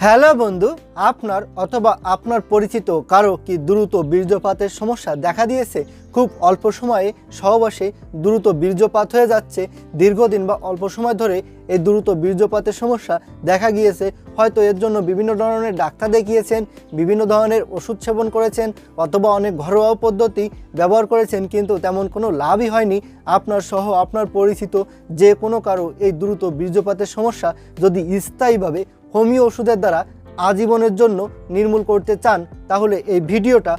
Hello বন্ধু, আপনার অথবা আপনার পরিচিত কারও কি দ্রুত বীর্যপাতের সমস্যা দেখা দিয়েছে? খুব অল্প সময়ে সহবাসে দ্রুত বীর্যপাত হয়ে যাচ্ছে। দীর্ঘদিন বা অল্প সময় ধরে এই দ্রুত বীর্যপাতের সমস্যা দেখা গিয়েছে। হয়তো এর জন্য বিভিন্ন ধরনের ডাক্তার দেখিয়েছেন, বিভিন্ন ধরনের ওষুধ সেবন করেছেন, অথবা অনেক ঘরোয়া পদ্ধতি ব্যবহার করেছেন, কিন্তু তেমন কোনো লাভই হয়নি। আপনার সহ আপনার পরিচিত যে কোনো কারও এই দ্রুত বীর্যপাতের সমস্যা যদি স্থায়ীভাবে হোমিও ওষুধের দ্বারা আজীবনের জন্য নির্মূল করতে চান, তাহলে এই ভিডিওটা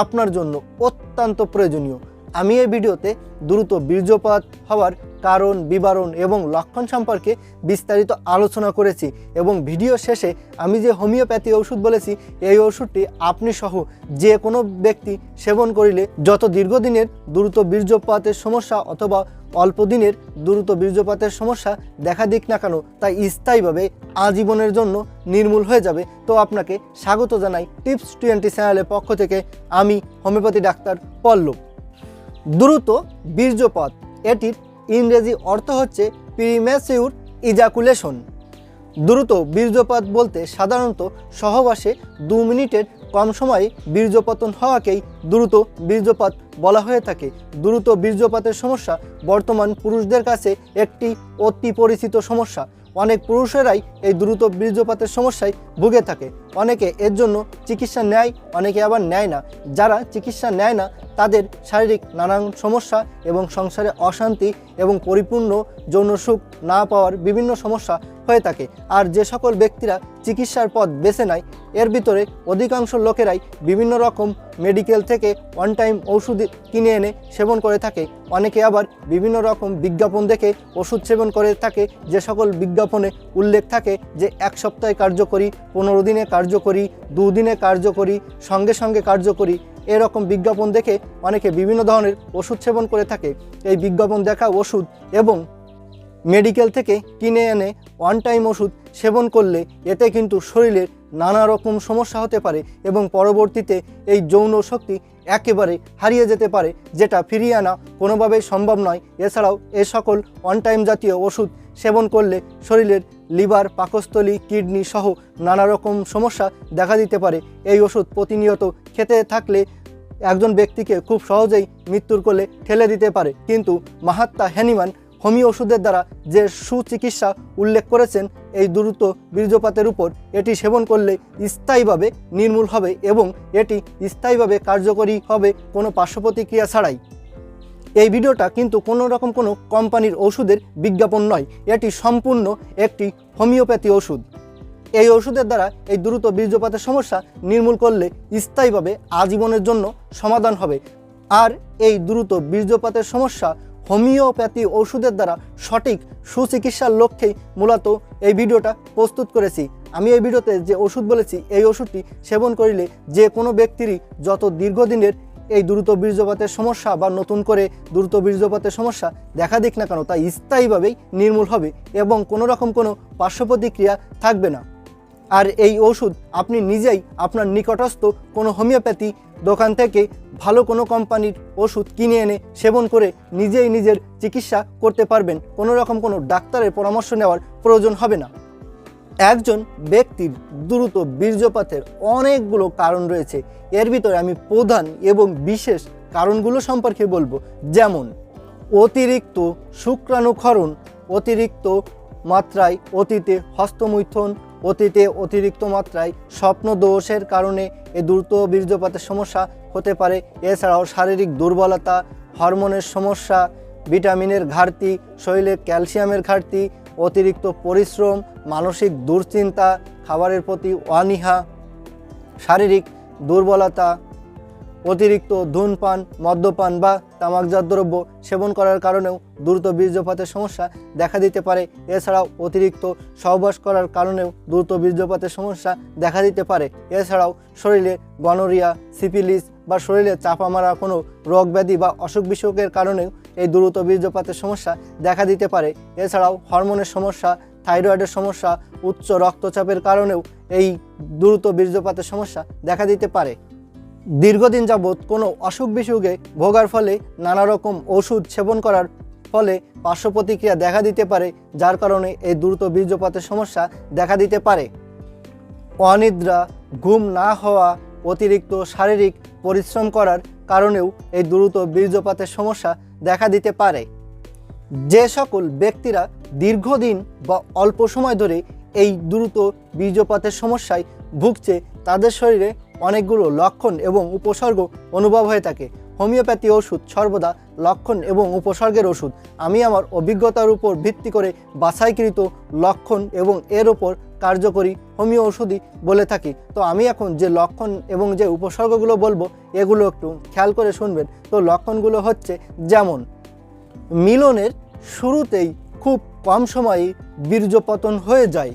আপনার জন্য অত্যন্ত প্রয়োজনীয়। আমি এই ভিডিওতে দ্রুত বীর্যপাত হওয়ার কারণ, বিবরণ এবং লক্ষণ সম্পর্কে বিস্তারিত আলোচনা করেছি এবং ভিডিও শেষে আমি যে হোমিওপ্যাথি ওষুধ বলেছি, এই ওষুধটি আপনি সহ যে কোনো ব্যক্তি সেবন করিলে যত দীর্ঘদিনের দ্রুত বীর্যপাতের সমস্যা অথবা অল্প দিনের দ্রুত বীর্যপাতের সমস্যা দেখা দিক না কেন তাই স্থায়ীভাবে আজীবনের জন্য নির্মূল হয়ে যাবে। তো আপনাকে স্বাগত জানাই টিপস টোয়েন্টি চ্যানেলের পক্ষ থেকে আমি হোমিওপ্যাথি ডাক্তার পল্লব। দ্রুত বীর্যপাত, এটির ইংরেজি অর্থ হচ্ছে প্রিম্যাসিউর ইজাকুলেশন দ্রুত বীর্যপাত বলতে সাধারণত সহবাসে দু মিনিটের কম সময়ে বীর্যপতন হওয়াকেই দ্রুত বীর্যপাত বলা হয়ে থাকে। দ্রুত বীর্যপাতের সমস্যা বর্তমান পুরুষদের কাছে একটি অতি পরিচিত সমস্যা। অনেক পুরুষেরাই এই দ্রুত বীর্যপাতের সমস্যায় ভুগে থাকে। অনেকে এর জন্য চিকিৎসা নেয়, অনেকে আবার নেয় না। যারা চিকিৎসা নেয় না, তাদের শারীরিক নানান সমস্যা এবং সংসারে অশান্তি এবং পরিপূর্ণ যৌন সুখ না পাওয়ার বিভিন্ন সমস্যা হয়ে থাকে। আর যে সকল ব্যক্তিরা চিকিৎসার পথ বেছে নেয়, এর ভিতরে অধিকাংশ লোকেরাই বিভিন্ন রকম মেডিকেল থেকে ওয়ান টাইম ওষুধ কিনে এনে সেবন করে থাকে। অনেকে আবার বিভিন্ন রকম বিজ্ঞাপন দেখে ওষুধ সেবন করে থাকে। যে সকল বিজ্ঞাপনে উল্লেখ থাকে যে, এক সপ্তাহে কার্যকরী পনেরো দিনে কার্যকরী, দুদিনে কার্যকরী, সঙ্গে সঙ্গে কার্যকরী এরকম বিজ্ঞাপন দেখে অনেকে বিভিন্ন ধরনের ওষুধ সেবন করে থাকে। এই বিজ্ঞাপন দেখা ওষুধ এবং মেডিকেল থেকে কিনে এনে ওয়ান টাইম ওষুধ সেবন করলে এতে কিন্তু শরীরের নানা রকম সমস্যা হতে পারে এবং পরবর্তীতে এই যৌন শক্তি একেবারে হারিয়ে যেতে পারে, যেটা ফিরিয়ে আনা কোনোভাবেই সম্ভব নয়। এছাড়াও এ সকল অন টাইম জাতীয় ওষুধ সেবন করলে শরীরের লিভার, পাকস্থলী, কিডনি সহ নানা রকম সমস্যা দেখা দিতে পারে। এই ওষুধ প্রতিনিয়ত খেতে থাকলে একজন ব্যক্তিকে খুব সহজেই মৃত্যুর কোলে ঠেলে দিতে পারে। কিন্তু মাহাত্মা হ্যানিমান হোমিও ওষুধের দ্বারা যে সুচিকিৎসা উল্লেখ করেছেন, এই দ্রুত বীর্যপাতের উপর এটি সেবন করলে স্থায়ীভাবে নির্মূল হবে এবং এটি স্থায়ীভাবে কার্যকরী হবে কোনো পার্শ্বপ্রতিক্রিয়া ছাড়াই। এই ভিডিওটা কিন্তু কোনো রকম কোনো কোম্পানির ওষুধের বিজ্ঞাপন নয়, এটি সম্পূর্ণ একটি হোমিওপ্যাথি ওষুধ। এই ওষুধের দ্বারা এই দ্রুত বীর্যপাতের সমস্যা নির্মূল করলে স্থায়ীভাবে আজীবনের জন্য সমাধান হবে। আর এই দ্রুত বীর্যপাতের সমস্যা হোমিওপ্যাথি ওষুধের দ্বারা সঠিক সুচিকিৎসার লক্ষ্যেই মূলত এই ভিডিওটা প্রস্তুত করেছি। আমি এই ভিডিওতে যে ওষুধ বলেছি, এই ওষুধটি সেবন করিলে যে কোনো ব্যক্তিরই যত দীর্ঘদিনের এই দ্রুত বীর্যপাতের সমস্যা বা নতুন করে দ্রুত বীর্যপাতের সমস্যা দেখা দিক না কেন, তা স্থায়ীভাবেই নির্মূল হবে এবং কোনো রকম কোনো পার্শ্বপ্রতিক্রিয়া থাকবে না। আর এই ওষুধ আপনি নিজেই আপনার নিকটস্থ কোনো হোমিওপ্যাথি দোকান থেকে ভালো কোনো কোম্পানির ওষুধ কিনে এনে সেবন করে নিজেই নিজের চিকিৎসা করতে পারবেন। কোনো রকম কোনো ডাক্তারের পরামর্শ নেওয়ার প্রয়োজন হবে না। একজন ব্যক্তির দ্রুত বীর্যপাতের অনেকগুলো কারণ রয়েছে। এর ভিতরে আমি প্রধান এবং বিশেষ কারণগুলো সম্পর্কে বলব। যেমন, অতিরিক্ত শুক্রাণুক্ষরণ, অতিরিক্ত মাত্রায় অতীতে হস্তমৈথুন অতীতে অতিরিক্ত মাত্রায় স্বপ্ন দোষের কারণে এ দ্রুত বীর্যপাতের সমস্যা হতে পারে। এছাড়াও শারীরিক দুর্বলতা, হরমোনের সমস্যা, ভিটামিনের ঘাটতি, শরীরে ক্যালসিয়ামের ঘাটতি, অতিরিক্ত পরিশ্রম, মানসিক দুশ্চিন্তা, খাবারের প্রতি অনীহা, শারীরিক দুর্বলতা অতিরিক্ত ধূমপান, মদ্যপান বা তামাকজাত দ্রব্য সেবন করার কারণেও দ্রুত বীর্যপাতের সমস্যা দেখা দিতে পারে। এছাড়াও অতিরিক্ত সহবাস করার কারণেও দ্রুত বীর্যপাতের সমস্যা দেখা দিতে পারে। এছাড়াও শরীরে গনোরিয়া সিপিলিস বা শরীরে চাপা মারা কোনো রোগ ব্যাধি বা অসুখ বিসুখের কারণেও এই দ্রুত বীর্যপাতের সমস্যা দেখা দিতে পারে। এছাড়াও হরমোনের সমস্যা, থাইরয়েডের সমস্যা, উচ্চ রক্তচাপের কারণেও এই দ্রুত বীর্যপাতের সমস্যা দেখা দিতে পারে। দীর্ঘদিন যাবৎ কোনো অসুখ বিসুখে ভোগার ফলে নানা রকম ওষুধ সেবন করার ফলে পার্শ্ব প্রতিক্রিয়া দেখা দিতে পারে, যার কারণে এই দ্রুত বীর্যপাতের সমস্যা দেখা দিতে পারে। অনিদ্রা, ঘুম না হওয়া, অতিরিক্ত শারীরিক পরিশ্রম করার কারণেও এই দ্রুত বীর্যপাতের সমস্যা দেখা দিতে পারে। যে সকল ব্যক্তিরা দীর্ঘদিন বা অল্প সময় ধরে এই দ্রুত বীর্যপাতের সমস্যায় ভুগছে, তাদের শরীরে অনেকগুলো লক্ষণ এবং উপসর্গ অনুভব হয়ে থাকে। হোমিওপ্যাথি ওষুধ সর্বদা লক্ষণ এবং উপসর্গের ওষুধ। আমি আমার অভিজ্ঞতার উপর ভিত্তি করে বাছাইকৃত লক্ষণ এবং এর ওপর কার্যকরী হোমিও ওষুধই বলে থাকি। তো আমি এখন যে লক্ষণ এবং যে উপসর্গগুলো বলব, এগুলো একটু খেয়াল করে শুনবেন। তো লক্ষণগুলো হচ্ছে যেমন, মিলনের শুরুতেই খুব কম সময়ে বীর্যপতন হয়ে যায়।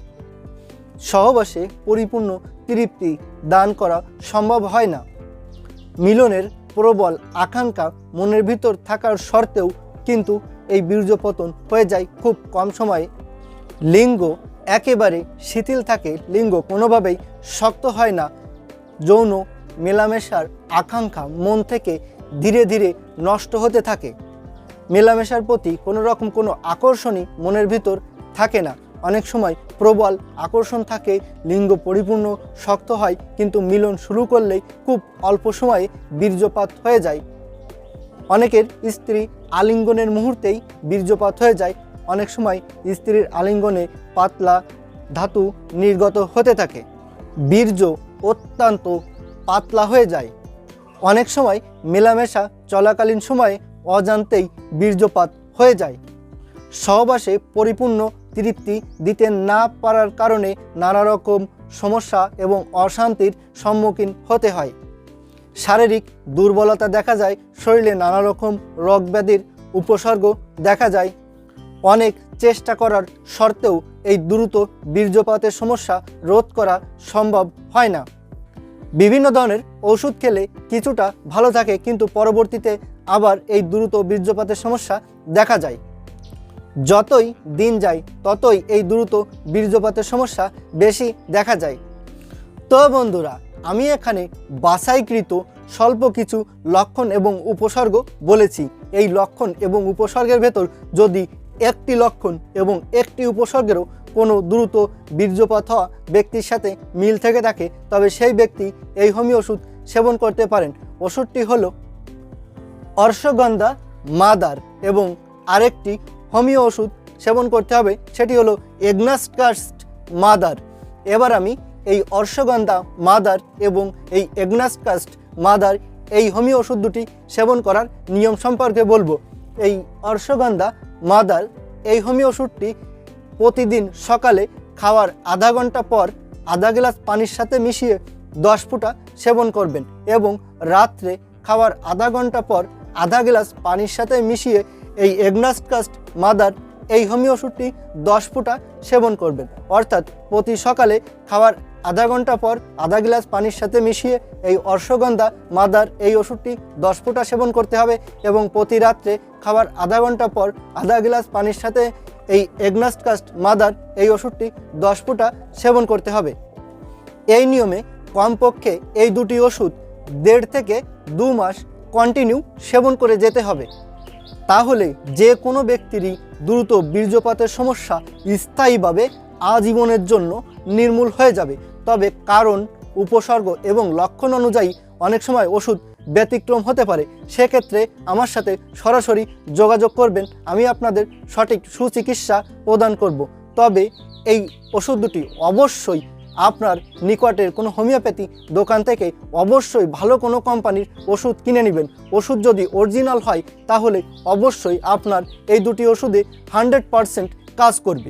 সহবাসে পরিপূর্ণ তৃপ্তি দান করা সম্ভব হয় না। মিলনের প্রবল আকাঙ্ক্ষা মনের ভিতর থাকার সত্ত্বেও কিন্তু এই বীর্যপতন হয়ে যায় খুব কম সময়ে। লিঙ্গ একেবারে শিথিল থাকে, লিঙ্গ কোনোভাবেই শক্ত হয় না। যৌন মেলামেশার আকাঙ্ক্ষা মন থেকে ধীরে ধীরে নষ্ট হতে থাকে। মেলামেশার প্রতি কোনো রকম কোনো আকর্ষণই মনের ভিতর থাকে না। অনেক সময় প্রবল আকর্ষণ থাকে, লিঙ্গ পরিপূর্ণ শক্ত হয়, কিন্তু মিলন শুরু করলেই খুব অল্প সময়ে বীর্যপাত হয়ে যায়। অনেকের স্ত্রী আলিঙ্গনের মুহূর্তেই বীর্যপাত হয়ে যায়। অনেক সময় স্ত্রীর আলিঙ্গনে পাতলা ধাতু নির্গত হতে থাকে। বীর্য অত্যন্ত পাতলা হয়ে যায়। অনেক সময় মেলামেশা চলাকালীন সময়ে অজান্তেই বীর্যপাত হয়ে যায়। সহবাসে পরিপূর্ণ তৃপ্তি দিতে না পারার কারণে নানা রকম সমস্যা এবং অশান্তির সম্মুখীন হতে হয়। শারীরিক দুর্বলতা দেখা যায়, শরীরে নানা রকম রোগ ব্যাধির উপসর্গ দেখা যায়। অনেক চেষ্টা করার সত্ত্বেও এই দ্রুত বীর্যপাতের সমস্যা রোধ করা সম্ভব হয় না। বিভিন্ন ধরনের ওষুধ খেলে কিছুটা ভালো থাকে, কিন্তু পরবর্তীতে আবার এই দ্রুত বীর্যপাতের সমস্যা দেখা যায়। যতই দিন যায়, ততই এই দ্রুত বীর্যপাতের সমস্যা বেশি দেখা যায়। তো বন্ধুরা, আমি এখানে বাছাইকৃত স্বল্প কিছু লক্ষণ এবং উপসর্গ বলেছি। এই লক্ষণ এবং উপসর্গের ভেতর যদি একটি লক্ষণ এবং একটি উপসর্গেরও কোনো দ্রুত বীর্যপাত হওয়া ব্যক্তির সাথে মিল থেকে থাকে, তবে সেই ব্যক্তি এই হোমি ওষুধ সেবন করতে পারেন। ওষুধটি হলো অর্শগন্ধা মাদার এবং আরেকটি হোমিও ওষুধ সেবন করতে হবে, সেটি হলো এগনাস্কাস্ট মাদার। এবার আমি এই অর্শগন্ধা মাদার এবং এই এগনাসকাস্ট মাদার, এই হোমিও ওষুধ দুটি সেবন করার নিয়ম সম্পর্কে বলব। এই অর্শগন্ধা মাদার, এই হোমিও ওষুধটি প্রতিদিন সকালে খাওয়ার আধা ঘণ্টা পর আধা গ্লাস পানির সাথে মিশিয়ে দশ ফুটা সেবন করবেন এবং রাত্রে খাওয়ার আধা ঘণ্টা পর আধা গ্লাস পানির সাথে মিশিয়ে এই এগনাসকাস্ট মাদার এই হোমিও ওষুধটি দশ ফুটা সেবন করবেন অর্থাৎ প্রতি সকালে খাওয়ার আধা ঘণ্টা পর আধা গ্লাস পানির সাথে মিশিয়ে এই অর্শগন্ধা মাদার এই ওষুধটি দশ ফুটা সেবন করতে হবে এবং প্রতি রাত্রে খাওয়ার আধা ঘণ্টা পর আধা গ্লাস পানির সাথে এই এগনাস্টকাস্ট মাদার এই ওষুধটি দশ ফুটা সেবন করতে হবে। এই নিয়মে কমপক্ষে এই দুটি ওষুধ দেড় থেকে দু মাস কন্টিনিউ সেবন করে যেতে হবে। তাহলে যে কোনো ব্যক্তিরই দ্রুত বীর্যপাতের সমস্যা স্থায়ীভাবে আজীবনের জন্য নির্মূল হয়ে যাবে। তবে কারণ, উপসর্গ এবং লক্ষণ অনুযায়ী অনেক সময় ওষুধ ব্যতিক্রম হতে পারে। সেক্ষেত্রে আমার সাথে সরাসরি যোগাযোগ করবেন। আমি আপনাদের সঠিক সুচিকিৎসা প্রদান করব। তবে এই ওষুধ দুটি অবশ্যই আপনার নিকটের কোনো হোমিওপ্যাথি দোকান থেকে অবশ্যই ভালো কোনো কোম্পানির ওষুধ কিনে নেবেন। ওষুধ যদি অরিজিনাল হয়, তাহলে অবশ্যই আপনার এই দুটি ওষুধে হান্ড্রেড পারসেন্ট কাজ করবে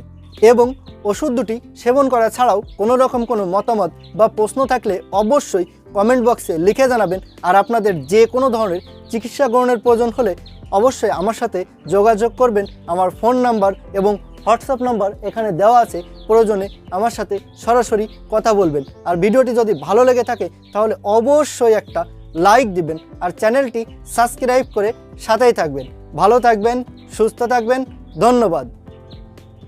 এবং ওষুধ দুটি সেবন করা ছাড়াও কোনো রকম কোনো মতামত বা প্রশ্ন থাকলে অবশ্যই কমেন্ট বক্সে লিখে জানাবেন। আর আপনাদের যে কোনো ধরনের চিকিৎসা গ্রহণের প্রয়োজন হলে অবশ্যই আমার সাথে যোগাযোগ করবেন। আমার ফোন নাম্বার এবং হোয়াটসঅ্যাপ নাম্বার এখানে দেওয়া আছে। প্রয়োজনে আমার সাথে সরাসরি কথা বলবেন। আর ভিডিওটি যদি ভালো লেগে থাকে, তাহলে অবশ্যই একটা লাইক দিবেন আর চ্যানেলটি সাবস্ক্রাইব করে সাথেই থাকবেন। ভালো থাকবেন, সুস্থ থাকবেন, ধন্যবাদ।